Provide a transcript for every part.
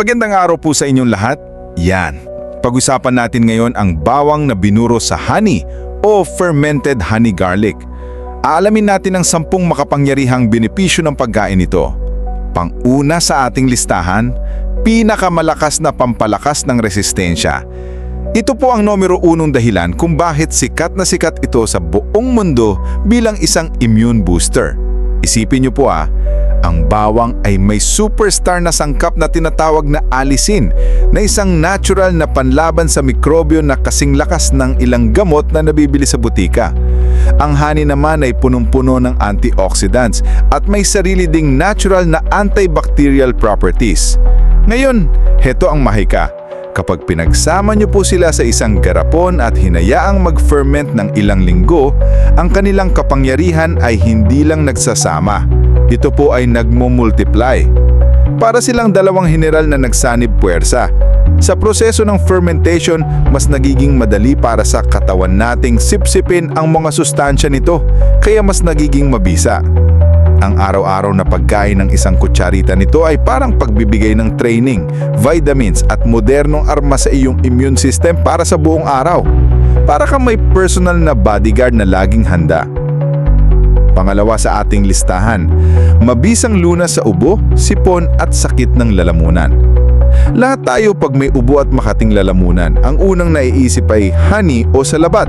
Magandang araw po sa inyong lahat. Yan. Pag-usapan natin ngayon ang bawang na binuro sa honey o fermented honey garlic. Aalamin natin ang sampung makapangyarihang benepisyo ng pagkain nito. Pang-una sa ating listahan, pinakamalakas na pampalakas ng resistensya. Ito po ang numero unong dahilan kung bakit sikat na sikat ito sa buong mundo bilang isang immune booster. Isipin niyo po ah, ang bawang ay may superstar na sangkap na tinatawag na alisin na isang natural na panlaban sa mikrobyo na kasing lakas ng ilang gamot na nabibili sa butika. Ang honey naman ay punong-puno ng antioxidants at may sarili ding natural na antibacterial properties. Ngayon, heto ang mahika. Kapag pinagsama niyo po sila sa isang garapon at hinayaang mag-ferment ng ilang linggo, ang kanilang kapangyarihan ay hindi lang nagsasama. Ito po ay nagmo-multiply. Para silang dalawang general na nagsanib puwersa. Sa proseso ng fermentation, mas nagiging madali para sa katawan nating sipsipin ang mga sustansya nito, kaya mas nagiging mabisa. Ang araw-araw na pagkain ng isang kutsarita nito ay parang pagbibigay ng training, vitamins at modernong arma sa iyong immune system para sa buong araw. Para kang may personal na bodyguard na laging handa. Pangalawa sa ating listahan, mabisang lunas sa ubo, sipon at sakit ng lalamunan. Lahat tayo pag may ubo at makating lalamunan, ang unang naiisip ay honey o salabat.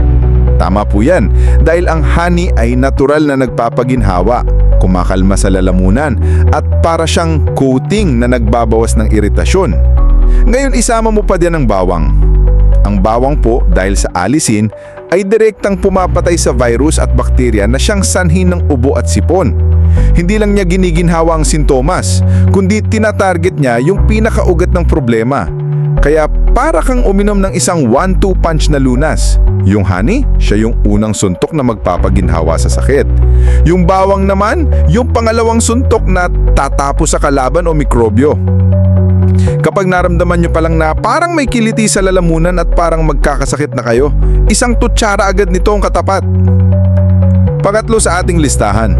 Tama po yan, dahil ang honey ay natural na nagpapaginhawa, kumakalma sa lalamunan, at para siyang coating na nagbabawas ng iritasyon. Ngayon isama mo pa din ang bawang. Ang bawang po dahil sa alisin ay direktang pumapatay sa virus at bakterya na siyang sanhi ng ubo at sipon. Hindi lang niya giniginhawa ang sintomas, kundi tinatarget niya yung pinakaugat ng problema. Kaya para kang uminom ng isang one-two punch na lunas. Yung honey, siya yung unang suntok na magpapaginhawa sa sakit. Yung bawang naman, yung pangalawang suntok na tatapos sa kalaban o mikrobyo. Kapag naramdaman nyo palang na parang may kiliti sa lalamunan at parang magkakasakit na kayo, isang tutsara agad nito ang katapat. Pangatlo sa ating listahan,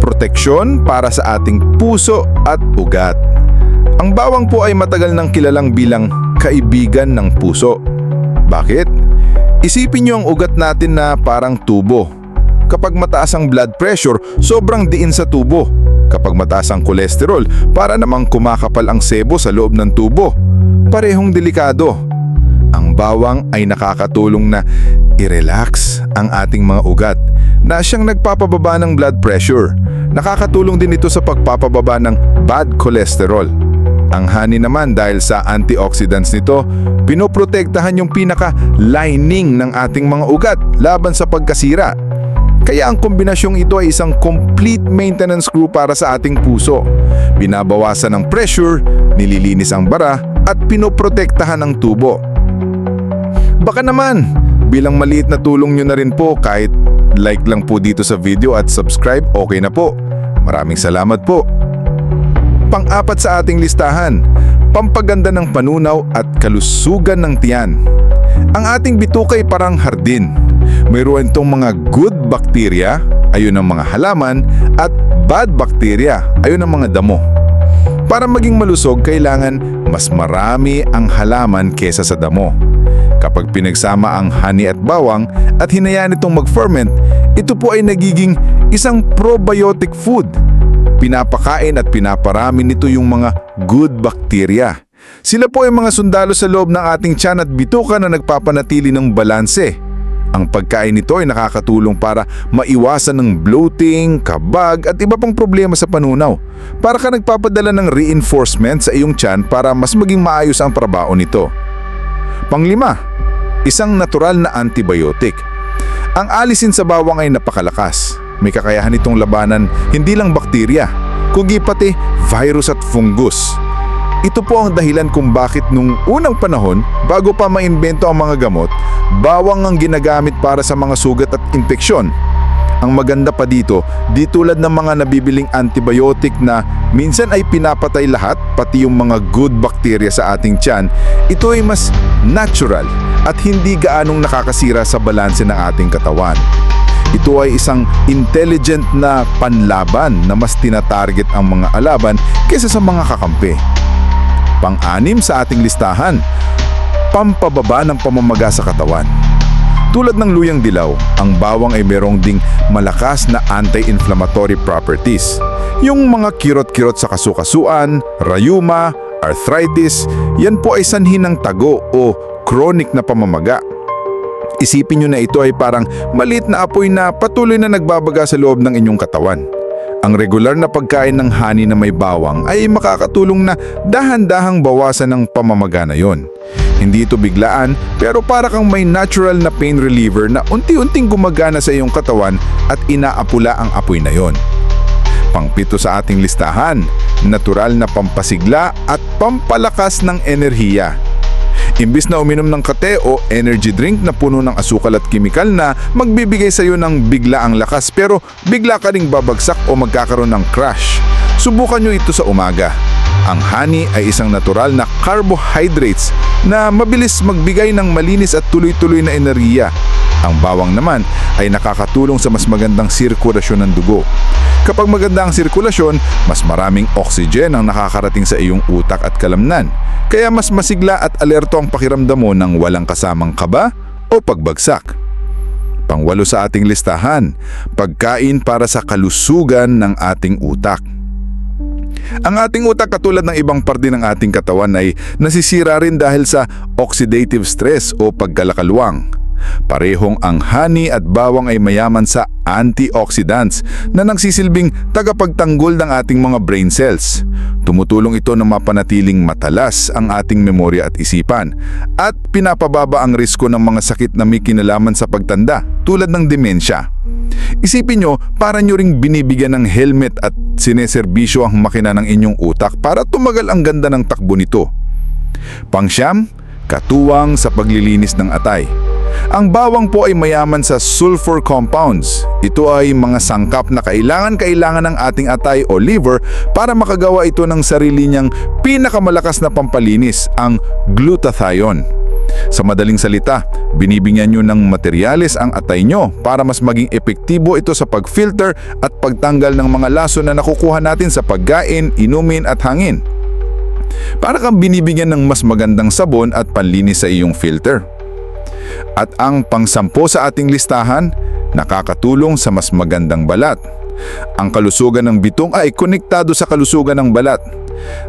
proteksyon para sa ating puso at ugat. Ang bawang po ay matagal nang kilalang bilang kaibigan ng puso. Bakit? Isipin nyo ang ugat natin na parang tubo. Kapag mataas ang blood pressure, sobrang diin sa tubo. Kapag mataas ang kolesterol, para namang kumakapal ang sebo sa loob ng tubo. Parehong delikado. Ang bawang ay nakakatulong na i-relax ang ating mga ugat na siyang nagpapababa ng blood pressure. Nakakatulong din ito sa pagpapababa ng bad cholesterol. Ang honey naman dahil sa antioxidants nito, pinoprotektahan yung pinaka-lining ng ating mga ugat laban sa pagkasira. Kaya ang kombinasyong ito ay isang complete maintenance crew para sa ating puso. Binabawasan ang pressure, nililinis ang bara, at pinoprotektahan ang tubo. Baka naman, bilang maliit na tulong nyo na rin po kahit like lang po dito sa video at subscribe, okay na po. Maraming salamat po. Pang-apat sa ating listahan, pampaganda ng panunaw at kalusugan ng tiyan. Ang ating bituka ay parang hardin. Mayroon itong mga good bacteria, ayon ang mga halaman, at bad bacteria, ayon ang mga damo. Para maging malusog, kailangan mas marami ang halaman kesa sa damo. Kapag pinagsama ang honey at bawang at hinayaan itong mag-ferment, ito po ay nagiging isang probiotic food. Pinapakain at pinaparami nito yung mga good bacteria. Sila po ay mga sundalo sa loob ng ating tiyan at bituka na nagpapanatili ng balanse. Ang pagkain nito ay nakakatulong para maiwasan ng bloating, kabag at iba pang problema sa panunaw. Para ka nagpapadala ng reinforcement sa iyong tiyan para mas maging maayos ang trabaho nito. Panglima, isang natural na antibiotic. Ang alisin sa bawang ay napakalakas. May kakayahan itong labanan hindi lang bakterya, kundi pati virus at fungus. Ito po ang dahilan kung bakit nung unang panahon, bago pa maimbento ang mga gamot, bawang ang ginagamit para sa mga sugat at infeksyon. Ang maganda pa dito, di tulad ng mga nabibiling antibiotic na minsan ay pinapatay lahat, pati yung mga good bacteria sa ating tiyan, ito ay mas natural at hindi gaanong nakakasira sa balanse ng ating katawan. Ito ay isang intelligent na panlaban na mas tinatarget ang mga alaban kaysa sa mga kakampi. Pang-anim sa ating listahan, pampababa ng pamamaga sa katawan. Tulad ng luyang dilaw, ang bawang ay merong ding malakas na anti-inflammatory properties. Yung mga kirot-kirot sa kasukasuan, rayuma, arthritis, yan po ay sanhi ng tago o chronic na pamamaga. Isipin nyo na ito ay parang maliit na apoy na patuloy na nagbabaga sa loob ng inyong katawan. Ang regular na pagkain ng hani na may bawang ay makakatulong na dahan-dahang bawasan ng pamamaga na yon. Hindi ito biglaan pero para kang may natural na pain reliever na unti-unting gumagana sa iyong katawan at inaapula ang apoy na yon. Pangpito sa ating listahan, natural na pampasigla at pampalakas ng enerhiya. Imbis na uminom ng kate o energy drink na puno ng asukal at kimikal na magbibigay sa iyo ng bigla ang lakas pero bigla ka ring babagsak o magkakaroon ng crash. Subukan nyo ito sa umaga. Ang honey ay isang natural na carbohydrates na mabilis magbigay ng malinis at tuloy-tuloy na enerhiya. Ang bawang naman ay nakakatulong sa mas magandang sirkulasyon ng dugo. Kapag maganda ang sirkulasyon, mas maraming oxygen ang nakakarating sa iyong utak at kalamnan. Kaya mas masigla at alerto ang pakiramdam mo ng walang kasamang kaba o pagbagsak. Pangwalo sa ating listahan, pagkain para sa kalusugan ng ating utak. Ang ating utak katulad ng ibang parte ng ating katawan ay nasisira rin dahil sa oxidative stress o pagkalakalwang. Parehong ang honey at bawang ay mayaman sa antioxidants na nagsisilbing tagapagtanggol ng ating mga brain cells. Tumutulong ito na mapanatiling matalas ang ating memorya at isipan at pinapababa ang risko ng mga sakit na may kinalaman sa pagtanda tulad ng demensya. Isipin nyo, para nyo ring binibigyan ng helmet at sineserbisyo ang makina ng inyong utak para tumagal ang ganda ng takbo nito. Pangsyam, katuwang sa paglilinis ng atay. Ang bawang po ay mayaman sa sulfur compounds. Ito ay mga sangkap na kailangan-kailangan ng ating atay o liver para makagawa ito ng sarili niyang pinakamalakas na pampalinis, ang glutathione. Sa madaling salita, binibigyan nyo ng materyales ang atay nyo para mas maging epektibo ito sa pag-filter at pagtanggal ng mga laso na nakukuha natin sa pagkain, inumin at hangin. Para kang binibigyan ng mas magandang sabon at panlinis sa iyong filter. At ang pangsampo sa ating listahan, nakakatulong sa mas magandang balat. Ang kalusugan ng bitong ay konektado sa kalusugan ng balat.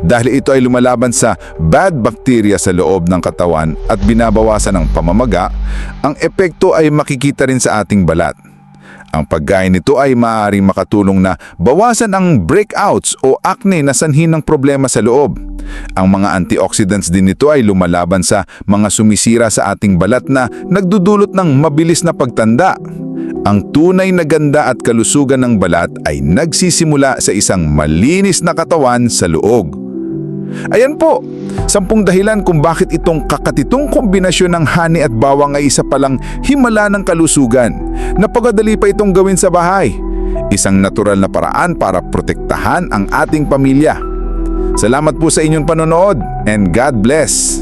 Dahil ito ay lumalaban sa bad bacteria sa loob ng katawan at binabawasan ng pamamaga, ang epekto ay makikita rin sa ating balat. Ang pagkain nito ay maaaring makatulong na bawasan ang breakouts o acne na sanhi ng problema sa loob. Ang mga antioxidants din nito ay lumalaban sa mga sumisira sa ating balat na nagdudulot ng mabilis na pagtanda. Ang tunay na ganda at kalusugan ng balat ay nagsisimula sa isang malinis na katawan sa loob. Ayan po, sampung dahilan kung bakit itong kakatitong kombinasyon ng honey at bawang ay isa palang himala ng kalusugan. Napagadali pa itong gawin sa bahay. Isang natural na paraan para protektahan ang ating pamilya. Salamat po sa inyong panonood and God bless!